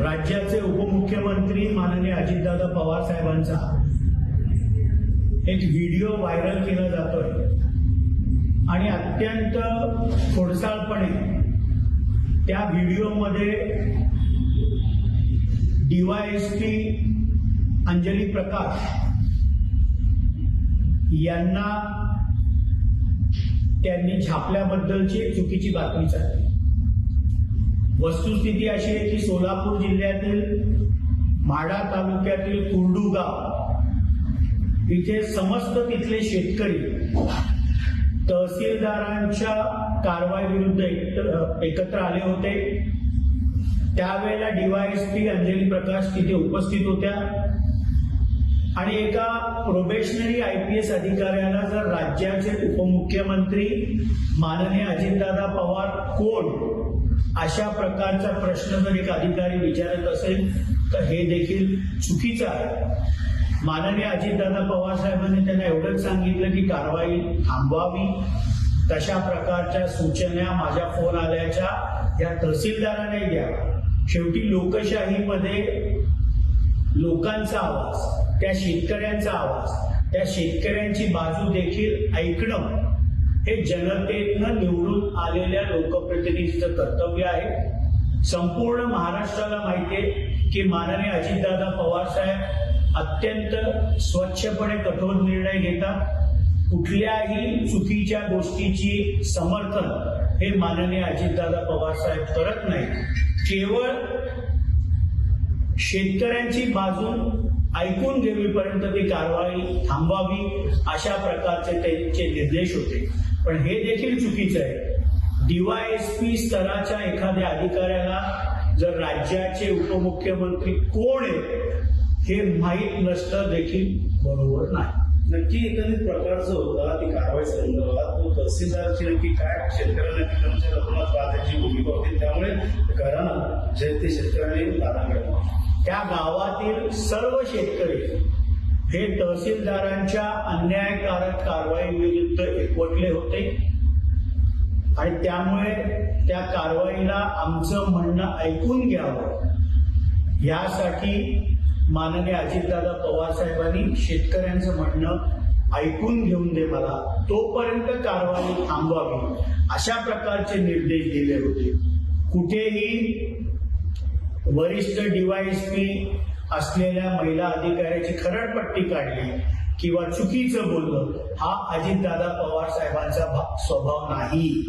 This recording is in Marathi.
राज्याचे उपमुख्यमंत्री माननीय अजितदादा पवार साहेबांचा एक व्हिडिओ व्हायरल केला जातोय. आणि अत्यंत खोडसाळपणे त्या व्हिडिओमध्ये डीवायएसपी अंजली प्रकाश यांना त्यांनी छापल्याबद्दलची चुकीची बातमी चालली. वस्तुस्थिती अशी आहे की सोलापूर जिल्ह्यातील माढा तालुक्यातील कुर्डुगाव इथे समस्त तिथले शेतकरी तहसीलदारांच्या कारवाई विरुद्ध एक- एकत्र आले होते. त्यावेळेला डीवायएसपी अंजली प्रकाश तिथे उपस्थित होत्या. आणि एका प्रोबेशनरी आय पी एस अधिकाऱ्याला जर राज्याचे उपमुख्यमंत्री माननीय अजितदादा पवार कोण अशा प्रकारचा प्रश्न जर एक अधिकारी विचारत असेल तर हे देखील चुकीचं आहे. माननीय अजितदादा पवार साहेबांनी त्यांना एवढंच सांगितलं की कारवाई थांबवावी. तशा प्रकारच्या सूचना माझ्या फोन आल्याच्या या तहसीलदाराने द्या. शेवटी लोकशाहीमध्ये लोकांचा आवाज त्या शेतकऱ्यांचा आवाज त्या शेतकऱ्यांची बाजू देखील ऐकणं हे जनतेतनं निवडून आलेल्या लोकप्रतिनिधीचं कर्तव्य आहे. संपूर्ण महाराष्ट्राला माहिती आहे की माननीय अजितदादा पवार साहेब अत्यंत स्वच्छपणे कठोर निर्णय घेतात. कुठल्याही चुकीच्या गोष्टीची समर्थन हे माननीय अजितदादा पवार साहेब करत नाही केवळ शेतकऱ्यांची बाजू ऐकून घेवीपर्यंत ती कारवाई थांबवावी अशा प्रकारचे त्यांचे निर्देश होते. पण हे देखील चुकीचं आहे. डीवायएसपी स्तराच्या एखाद्या अधिकाऱ्याला जर राज्याचे उपमुख्यमंत्री कोण आहेत हे माहीत नसतं देखील बरोबर नाही. नक्की एकंदरीत प्रकार जो होता ती कारवाई संदर्भात तो तहसीलदारची नक्की काय शेतकऱ्यांना किलोमीटर रकमात पाहण्याची भूमिका होती त्यामुळे घरानं जे ते शेतकऱ्यांनी लादा घेतला त्या गावातील सर्व शेतकरी हे तहसीलदारांच्या अन्यायकारक कारवाई विरुद्ध एकवटले होते. आणि त्यामुळे त्या कारवाईला आमचं म्हणणं ऐकून घ्यावं. यासाठी माननीय अजितदादा पवार साहेबांनी शेतकऱ्यांचं म्हणणं ऐकून घेऊन दे मला. तोपर्यंत कारवाई थांबवावी. अशा प्रकारचे निर्देश दिले होते. कुठेही वरिष्ठ डीवायएसपी असलेल्या महिला अधिकाऱ्याची खरडपट्टी काढली किंवा चुकीचं बोललं हा अजितदादा पवार साहेबांचा भा- स्वभाव नाही.